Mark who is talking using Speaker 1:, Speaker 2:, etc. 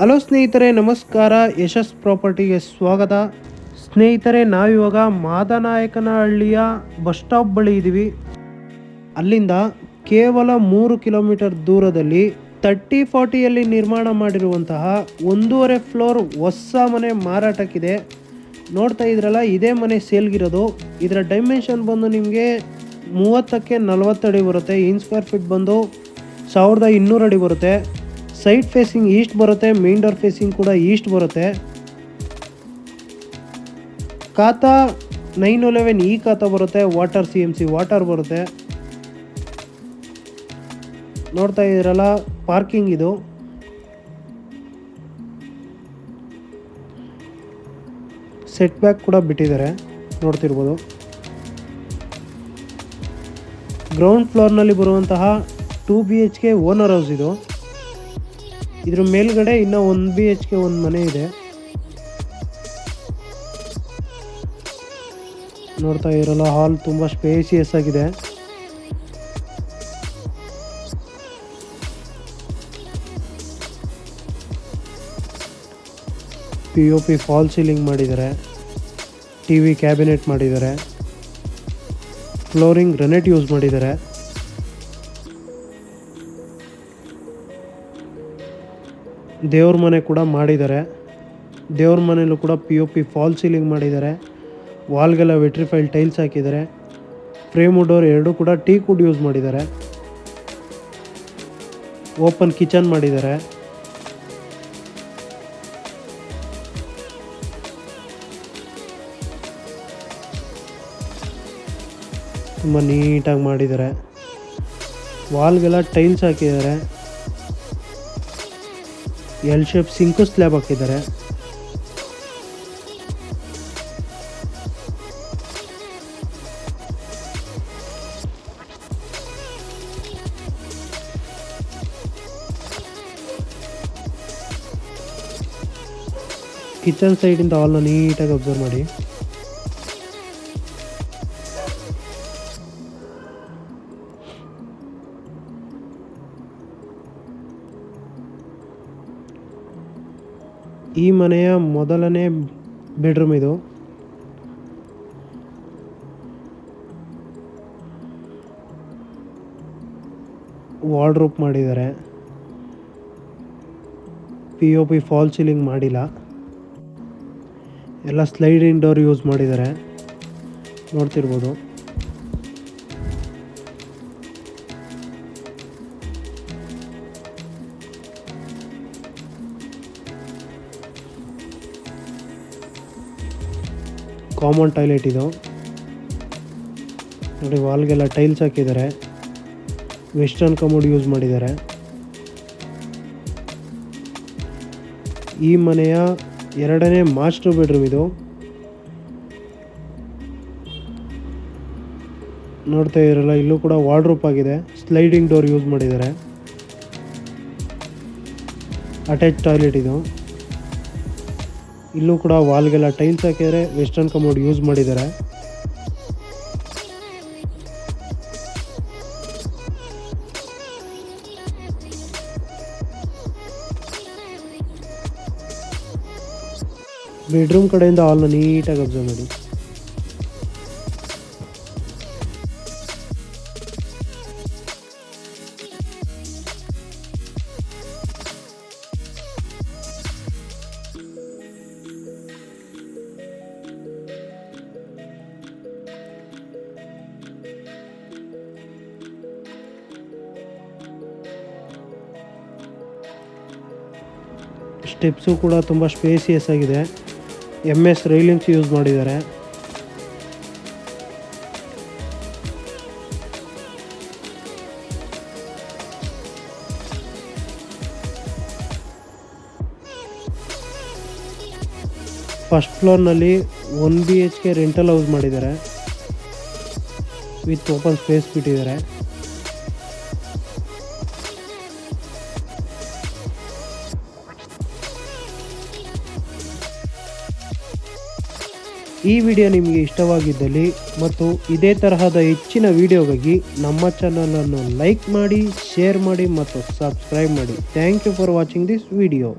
Speaker 1: Hello ಸ್ನೇಹಿತರೆ, ನಮಸ್ಕಾರ. ಯಶಸ್ ಪ್ರಾಪರ್ಟಿಗೆ ಸ್ವಾಗತ. ಸ್ನೇಹಿತರೆ, ನಾವಿವಾಗ ಮಾದನಾಯಕನಹಳ್ಳಿಯ ಬಸ್ ಸ್ಟಾಪ್ ಬಳಿ ಇದ್ದೀವಿ. ಅಲ್ಲಿಂದ ಕೇವಲ ಮೂರು ಕಿಲೋಮೀಟರ್ ದೂರದಲ್ಲಿ ತರ್ಟಿ ಫಾರ್ಟಿಯಲ್ಲಿ ನಿರ್ಮಾಣ ಮಾಡಿರುವಂತಹ ಒಂದೂವರೆ ಫ್ಲೋರ್ ಹೊಸ ಮನೆ ಮಾರಾಟಕ್ಕಿದೆ. ನೋಡ್ತಾ ಇದ್ರಲ್ಲ, ಇದೇ ಮನೆ ಸೇಲ್ಗಿರೋದು. ಇದರ ಡೈಮೆನ್ಷನ್ ಬಂದು ನಿಮಗೆ ಮೂವತ್ತಕ್ಕೆ ನಲವತ್ತು ಅಡಿ ಬರುತ್ತೆ. ಇನ್ ಸ್ಕ್ವೇರ್ ಫೀಟ್ ಬಂದು ಸಾವಿರದ ಇನ್ನೂರು ಅಡಿ ಬರುತ್ತೆ. ಸೈಡ್ ಫೇಸಿಂಗ್ ಈಸ್ಟ್ ಬರುತ್ತೆ, ಮೇನ್ ಡೋರ್ ಫೇಸಿಂಗ್ ಕೂಡ ಈಸ್ಟ್ ಬರುತ್ತೆ. ಖಾತಾ ನೈನ್ ಒಲೆವೆನ್ ಈ ಖಾತಾ ಬರುತ್ತೆ, water C M C water ಬರುತ್ತೆ. ನೋಡ್ತಾ ಇದ್ದೀರಲ್ಲ, ಪಾರ್ಕಿಂಗ್ ಇದು. ಸೆಟ್ ಬ್ಯಾಕ್ ಕೂಡ ಬಿಟ್ಟಿದ್ದಾರೆ, ನೋಡ್ತಿರ್ಬೋದು. ಗ್ರೌಂಡ್ ಫ್ಲೋರ್ನಲ್ಲಿ ಬರುವಂತಹ two B H K owner house ಇದು. ಇದ್ರ ಮೇಲ್ಗಡೆ ಇನ್ನೂ ಒನ್ ಬಿ ಎಚ್ ಕೆ ಒಂದು ಮನೆ ಇದೆ. ನೋಡ್ತಾ ಇರಲ್ಲ ಹಾಲ್ ತುಂಬಾ ಸ್ಪೇಸಿಯಸ್ ಆಗಿದೆ. P O P false ceiling ಮಾಡಿದ್ದಾರೆ. ಟಿ ವಿ ಕ್ಯಾಬಿನೆಟ್ ಮಾಡಿದ್ದಾರೆ. ಫ್ಲೋರಿಂಗ್ ಗ್ರನೆಟ್ ಯೂಸ್ ಮಾಡಿದ್ದಾರೆ. ದೇವ್ರ ಮನೆ ಕೂಡ ಮಾಡಿದ್ದಾರೆ. ದೇವ್ರ ಮನೆಯಲ್ಲೂ ಕೂಡ P O P false ceiling ಮಾಡಿದ್ದಾರೆ. ವಾಲ್ಗೆಲ್ಲ ವೆಟ್ರಿಫೈಲ್ ಟೈಲ್ಸ್ ಹಾಕಿದ್ದಾರೆ. ಫ್ರೇಮ್ ಡೋರ್ ಎರಡೂ ಕೂಡ ಟೀ ಕುಡ್ ಯೂಸ್ ಮಾಡಿದ್ದಾರೆ. ಓಪನ್ ಕಿಚನ್ ಮಾಡಿದ್ದಾರೆ. ತುಂಬ ನೀಟಾಗಿ ಮಾಡಿದ್ದಾರೆ. ವಾಲ್ಗೆಲ್ಲ ಟೈಲ್ಸ್ ಹಾಕಿದ್ದಾರೆ. ಎಲ್ ಶೇಪ್ ಸಿಂಕು ಸ್ಲ್ಯಾಬ್ ಹಾಕಿದ್ದಾರೆ. ಕಿಚನ್ ಸೈಡಿಂದ ಹಾಲ್ನ ನೀಟಾಗಿ ಅಬ್ಸರ್ವ್ ಮಾಡಿ. ಈ ಮನೆಯ ಮೊದಲನೇ ಬೆಡ್ರೂಮ್ ಇದು. ವಾರ್ಡ್ರೋಪ್ ಮಾಡಿದ್ದಾರೆ. P O P false ceiling ಮಾಡಿಲ್ಲ. ಎಲ್ಲ ಸ್ಲೈಡಿಂಗ್ ಡೋರ್ ಯೂಸ್ ಮಾಡಿದ್ದಾರೆ. ನೋಡ್ತಿರ್ಬೋದು. ಕಾಮನ್ ಟಾಯ್ಲೆಟ್ ಇದು. ನೋಡಿ, ವಾಲ್ಗೆಲ್ಲ ಟೈಲ್ಸ್ ಹಾಕಿದ್ದಾರೆ. ವೆಸ್ಟರ್ನ್ ಕಮೋಡ್ ಯೂಸ್ ಮಾಡಿದ್ದಾರೆ. ಈ ಮನೆಯ ಎರಡನೇ ಮಾಸ್ಟರ್ ಬೆಡ್ರೂಮ್ ಇದು. ನೋಡ್ತಾ ಇರಲ್ಲ ಇಲ್ಲೂ ಕೂಡ ವಾರ್ಡ್ರೋಪ್ ಆಗಿದೆ. ಸ್ಲೈಡಿಂಗ್ ಡೋರ್ ಯೂಸ್ ಮಾಡಿದ್ದಾರೆ. ಅಟ್ಯಾಚ್ ಟಾಯ್ಲೆಟ್ ಇದು. ಇಲ್ಲೂ ಕೂಡ ವಾಲ್ಗೆಲ್ಲ ಟೈಲ್ಸ್ ಹಾಕಿದರೆ ವೆಸ್ಟರ್ನ್ ಕಮೋಡ್ ಯೂಸ್ ಮಾಡಿದ್ದಾರೆ. ಬೆಡ್ರೂಮ್ ಕಡೆಯಿಂದ ಹಾಲ್ನ ನೀಟಾಗಿ ಅಬ್ಸರ್ವ್ ಮಾಡಿ. ಸ್ಟೆಪ್ಸು ಕೂಡ ತುಂಬ ಸ್ಪೇಸಿಯಸ್ ಆಗಿದೆ. ಎಂ ಎಸ್ ರೈಲಿಂಗ್ಸ್ ಯೂಸ್ ಮಾಡಿದ್ದಾರೆ. First ಫ್ಲೋರ್ನಲ್ಲಿ one B H K rental house ಮಾಡಿದ್ದಾರೆ. ವಿತ್ ಓಪನ್ ಸ್ಪೇಸ್ ಬಿಟ್ಟಿದ್ದಾರೆ. ಈ ವಿಡಿಯೋ ನಿಮಗೆ ಇಷ್ಟವಾಗಿದ್ದಲ್ಲಿ ಮತ್ತು ಇದೇ ತರಹದ ಹೆಚ್ಚಿನ ವಿಡಿಯೋಗಾಗಿ ನಮ್ಮ ಚಾನಲನ್ನು ಲೈಕ್ ಮಾಡಿ ಶೇರ್ ಮಾಡಿ ಮತ್ತು ಸಬ್ಸ್ಕ್ರೈಬ್ ಮಾಡಿ. Thank you for watching this video